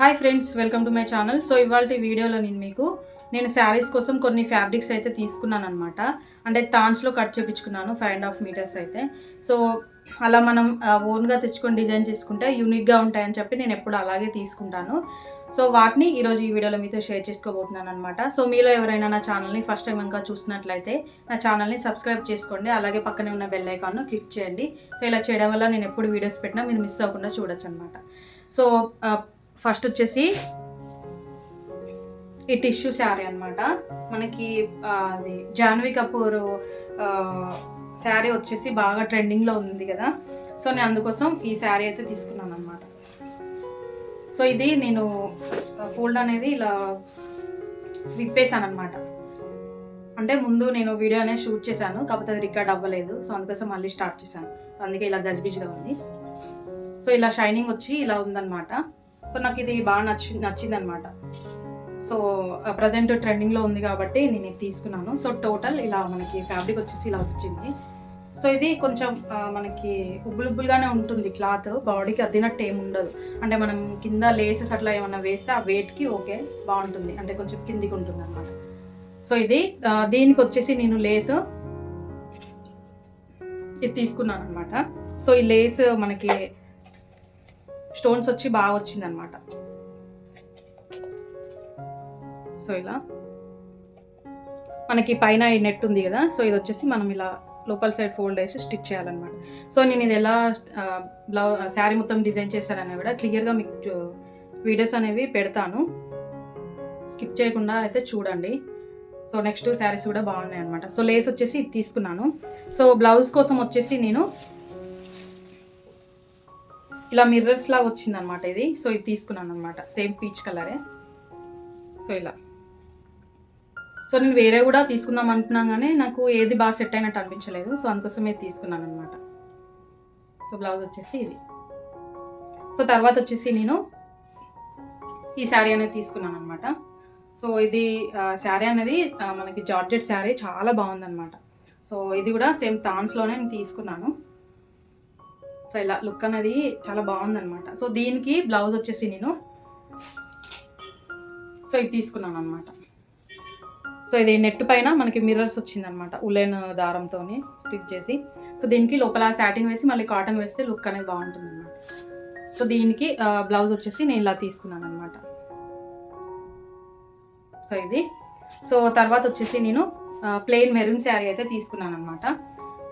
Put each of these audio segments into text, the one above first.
Hi friends welcome to my channel so ఇవాళ వీడియోలో నేను మీకు నేను శారీస్ కోసం కొన్ని ఫ్యాబ్రిక్స్ అయితే తీసుకున్నాను అనమాట అంటే తాన్స్లో కట్ చేపించుకున్నాను ఫైవ్ అండ్ హాఫ్ మీటర్స్ అయితే. సో అలా మనం ఓన్గా తెచ్చుకొని డిజైన్ చేసుకుంటే యూనిక్గా ఉంటాయని చెప్పి నేను ఎప్పుడు అలాగే తీసుకుంటాను. సో వాటిని ఈరోజు ఈ వీడియోలో మీతో షేర్ చేసుకోబోతున్నాను అనమాట సో మీలో ఎవరైనా నా ఛానల్ని ఫస్ట్ టైం ఇంకా చూసినట్లయితే నా ఛానల్ని సబ్స్క్రైబ్ చేసుకోండి. అలాగే పక్కనే ఉన్న బెల్ ఐకాన్ను క్లిక్ చేయండి. సో ఇలా చేయడం వల్ల నేను ఎప్పుడు వీడియోస్ పెట్టినా మీరు మిస్ అవ్వకుండా చూడొచ్చు అనమాట సో ఫస్ట్ వచ్చేసి ఈ టిష్యూ శారీ అనమాట మనకి అది జాన్వీ కపూర్ శారీ వచ్చేసి బాగా ట్రెండింగ్లో ఉంది కదా. సో నేను అందుకోసం ఈ శారీ అయితే తీసుకున్నాను అనమాట సో ఇది నేను ఫోల్డ్ అనేది ఇలా విప్పేశాను అనమాట అంటే ముందు నేను వీడియో అనేది షూట్ చేశాను కాకపోతే అది రికార్డ్ అవ్వలేదు. సో అందుకోసం మళ్ళీ స్టార్ట్ చేశాను. అందుకే ఇలా గజిబిజిగా ఉంది. సో ఇలా షైనింగ్ వచ్చి ఇలా ఉందన్నమాట. సో నాకు ఇది బాగా నచ్చి నచ్చింది అనమాట సో ప్రజెంట్ ట్రెండింగ్లో ఉంది కాబట్టి నేను ఇది తీసుకున్నాను. సో టోటల్ ఇలా మనకి ఫ్యాబ్రిక్ వచ్చేసి ఇలా వచ్చింది. సో ఇది కొంచెం మనకి ఉబ్బులు ఉబ్బులుగానే ఉంటుంది క్లాత్ బాడీకి అద్దినట్టు ఏమి ఉండదు. అంటే మనం కింద లేసెస్ అట్లా ఏమన్నా వేస్తే ఆ వెయిట్కి ఓకే బాగుంటుంది. అంటే కొంచెం కిందికి ఉంటుంది అనమాట సో ఇది దీనికి వచ్చేసి నేను లేస్ ఇది తీసుకున్నాను అనమాట సో ఈ లేస్ మనకి స్టోన్స్ వచ్చి బాగా వచ్చిందనమాట సో ఇలా. మనకి పైన ఈ నెట్ ఉంది కదా సో ఇది వచ్చేసి మనం ఇలా లోపల సైడ్ ఫోల్డ్ వేసి స్టిచ్ చేయాలన్నమాట. సో నేను ఇది ఎలా బ్లౌ శారీ మొత్తం డిజైన్ చేస్తానని కూడా క్లియర్గా మీకు వీడియోస్ అనేవి పెడతాను. స్కిప్ చేయకుండా అయితే చూడండి. సో నెక్స్ట్ శారీస్ కూడా బాగున్నాయి అనమాట సో లేస్ వచ్చేసి ఇది తీసుకున్నాను. సో బ్లౌజ్ కోసం వచ్చేసి నేను ఇలా మిర్రర్స్ లాగా వచ్చింది అనమాట ఇది. సో ఇది తీసుకున్నాను అనమాట సేమ్ పీచ్ కలరే సో ఇలా. సో నేను వేరే కూడా తీసుకుందాం అనుకున్నాను కానీ నాకు ఏది బాగా సెట్ అయినట్టు అనిపించలేదు. సో అందుకోసమే తీసుకున్నాను అనమాట సో బ్లౌజ్ వచ్చేసి ఇది. సో తర్వాత వచ్చేసి నేను ఈ శారీ అనేది తీసుకున్నాను అనమాట సో ఇది శారీ అనేది మనకి జార్జెట్ శారీ చాలా బాగుందన్నమాట సో ఇది కూడా సేమ్ థాన్స్లోనే నేను తీసుకున్నాను. సో ఇలా లుక్ అనేది చాలా బాగుందనమాట సో దీనికి బ్లౌజ్ వచ్చేసి నేను సో ఇది తీసుకున్నాను అనమాట సో ఇది నెట్ పైన మనకి మిర్రర్స్ వచ్చిందనమాట ఉలెన్ దారంతో స్టిచ్ చేసి. సో దీనికి లోపల సాటిన్ వేసి మళ్ళీ కాటన్ వేస్తే లుక్ అనేది బాగుంటుంది అనమాట సో దీనికి బ్లౌజ్ వచ్చేసి నేను ఇలా తీసుకున్నాను అనమాట సో ఇది. సో తర్వాత వచ్చేసి నేను ప్లెయిన్ మెరూన్ శారీ అయితే తీసుకున్నాను అనమాట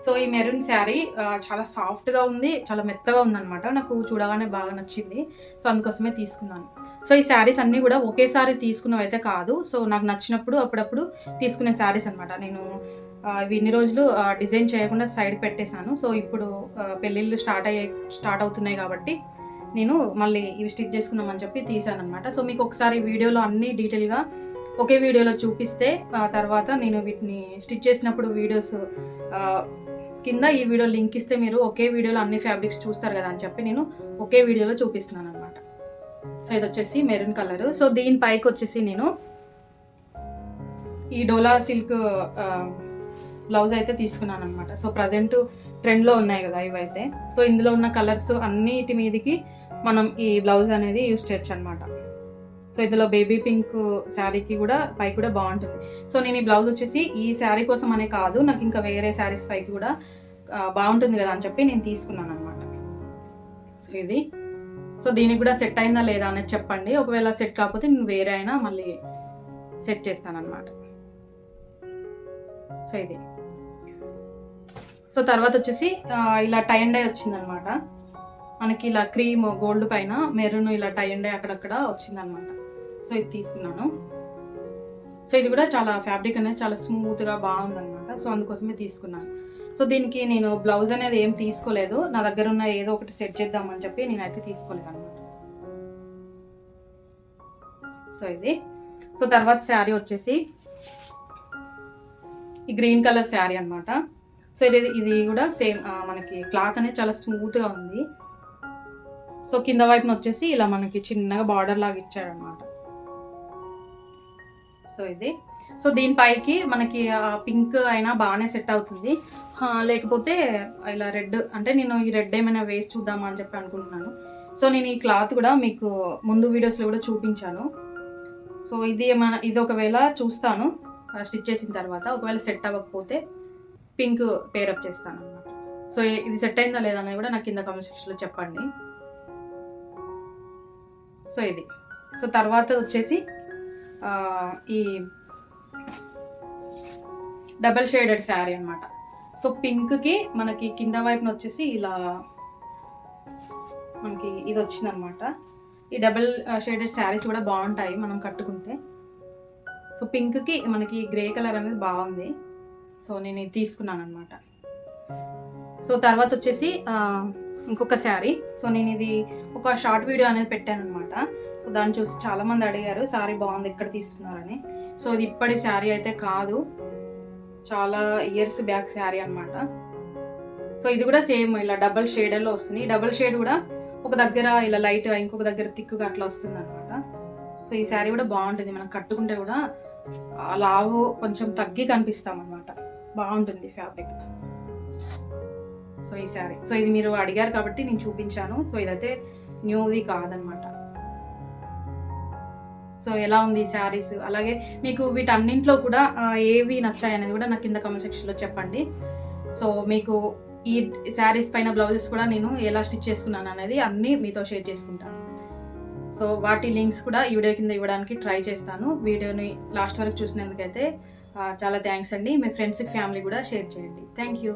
సో ఈ మెరూన్ శారీ చాలా సాఫ్ట్గా ఉంది చాలా మెత్తగా ఉందనమాట నాకు చూడగానే బాగా నచ్చింది. సో అందుకోసమే తీసుకున్నాను. సో ఈ శారీస్ అన్నీ కూడా ఒకేసారి తీసుకున్నవి అయితే కాదు. సో నాకు నచ్చినప్పుడు అప్పుడప్పుడు తీసుకునే శారీస్ అనమాట నేను ఇవి ఇన్ని రోజులు డిజైన్ చేయకుండా సైడ్ పెట్టేశాను. సో ఇప్పుడు పెళ్ళిళ్ళు స్టార్ట్ అయ్యే స్టార్ట్ అవుతున్నాయి కాబట్టి నేను మళ్ళీ ఇవి స్టిచ్ చేసుకుందామని చెప్పి తీసాను అనమాట సో మీకు ఒకసారి వీడియోలో అన్ని డీటెయిల్గా ఒకే వీడియోలో చూపిస్తే ఆ తర్వాత నేను వీటిని స్టిచ్ చేసినప్పుడు వీడియోస్ కింద ఈ వీడియో లింక్ ఇస్తే మీరు ఒకే వీడియోలో అన్ని ఫ్యాబ్రిక్స్ చూస్తారు కదా అని చెప్పి నేను ఒకే వీడియోలో చూపిస్తున్నాను అనమాట సో ఇది వచ్చేసి మెరూన్ కలర్. సో దీని పైకి వచ్చేసి నేను ఈ డోలా సిల్క్ బ్లౌజ్ అయితే తీసుకున్నాను అనమాట సో ప్రజెంట్ ట్రెండ్లో ఉన్నాయి కదా ఇవైతే. సో ఇందులో ఉన్న కలర్స్ అన్నిటి మీదకి మనం ఈ బ్లౌజ్ అనేది యూస్ చేయొచ్చు అనమాట సో ఇందులో బేబీ పింక్ శారీకి కూడా పై కూడా బాగుంటుంది. సో నేను ఈ బ్లౌజ్ వచ్చేసి ఈ శారీ కోసం అనే కాదు నాకు ఇంకా వేరే శారీస్ పైకి కూడా బాగుంటుంది కదా అని చెప్పి నేను తీసుకున్నాను అనమాట సో ఇది. సో దీనికి కూడా సెట్ అయిందా లేదా అనేది చెప్పండి. ఒకవేళ సెట్ కాకపోతే నేను వేరే అయినా మళ్ళీ సెట్ చేస్తాను సో ఇది. సో తర్వాత వచ్చేసి ఇలా టై అండ్ డై వచ్చిందనమాట మనకి ఇలా క్రీమ్ గోల్డ్ పైన మెరూన్ ఇలా టై అండ్ డై అక్కడక్కడ వచ్చిందనమాట సో ఇది తీసుకున్నాను. సో ఇది కూడా చాలా ఫ్యాబ్రిక్ అనేది చాలా స్మూత్గా బాగుందనమాట సో అందుకోసమే తీసుకున్నాను. సో దీనికి నేను బ్లౌజ్ అనేది ఏం తీసుకోలేదు. నా దగ్గర ఉన్న ఏదో ఒకటి సెట్ చేద్దామని చెప్పి నేనైతే తీసుకోలేదు అనమాట సో ఇది. సో తర్వాత శారీ వచ్చేసి ఈ గ్రీన్ కలర్ శారీ అనమాట సో ఇది ఇది కూడా సేమ్ మనకి క్లాత్ అనేది చాలా స్మూత్గా ఉంది. సో కింద వైపున వచ్చేసి ఇలా మనకి చిన్నగా బార్డర్ లాగా ఇచ్చాడనమాట సో ఇది. సో దీనిపైకి మనకి పింక్ అయినా బాగానే సెట్ అవుతుంది. లేకపోతే ఇలా రెడ్ అంటే నేను ఈ రెడ్ ఏమైనా వేసి చూద్దామా అని చెప్పి అనుకుంటున్నాను. సో నేను ఈ క్లాత్ కూడా మీకు ముందు వీడియోస్లో కూడా చూపించాను. సో ఇది ఏమైనా ఇది ఒకవేళ చూస్తాను స్టిచ్ చేసిన తర్వాత ఒకవేళ సెట్ అవ్వకపోతే పింక్ పేరప్ చేస్తాను అనమాట సో ఇది సెట్ అయిందా లేదా అనేది కూడా నాకు కింద కామెంట్ సెక్షన్లో చెప్పండి. సో ఇది. సో తర్వాత వచ్చేసి ఈ డబల్ షేడెడ్ శారీ అనమాట సో పింక్కి మనకి కింద వైపున వచ్చేసి ఇలా మనకి ఇది వచ్చిందనమాట ఈ డబల్ షేడెడ్ శారీస్ కూడా బాగుంటాయి మనం కట్టుకుంటే. సో పింక్కి మనకి గ్రే కలర్ అనేది బాగుంది. సో నేను ఇది తీసుకున్నాను అనమాట సో తర్వాత వచ్చేసి ఇంకొక శారీ. సో నేను ఇది ఒక షార్ట్ వీడియో అనేది పెట్టాను అనమాట సో దాన్ని చూసి చాలామంది అడిగారు శారీ బాగుంది ఎక్కడ తీసుకున్నారని? సో ఇది ఇప్పటి శారీ అయితే కాదు. చాలా ఇయర్స్ బ్యాక్ శారీ అనమాట సో ఇది కూడా సేమ్ ఇలా డబల్ షేడ్లో వస్తుంది. డబల్ షేడ్ కూడా ఒక దగ్గర ఇలా లైట్ ఇంకొక దగ్గర థిక్గా అట్లా వస్తుంది అనమాట సో ఈ శారీ కూడా బాగుంటుంది. మనం కట్టుకుంటే కూడా లావు కొంచెం తగ్గి కనిపిస్తాం అనమాట బాగుంటుంది ఫ్యాబ్రిక్. సో ఈ శారీ. సో ఇది మీరు అడిగారు కాబట్టి నేను చూపించాను. సో ఇదైతే న్యూది కాదనమాట సో ఎలా ఉంది ఈ శారీస్? అలాగే మీకు వీటన్నింటిలో కూడా ఏవి నచ్చాయి అనేది కూడా నాకు కింద కమెంట్ సెక్షన్లో చెప్పండి. సో మీకు ఈ శారీస్ పైన బ్లౌజెస్ కూడా నేను ఎలా స్టిచ్ చేసుకున్నాను అనేది అన్నీ మీతో షేర్ చేసుకుంటాను. సో వాటి లింక్స్ కూడా ఈ వీడియో కింద ఇవ్వడానికి ట్రై చేస్తాను. వీడియోని లాస్ట్ వరకు చూసినందుకైతే చాలా థ్యాంక్స్ అండి. మీ ఫ్రెండ్స్కి ఫ్యామిలీ కూడా షేర్ చేయండి. Thank you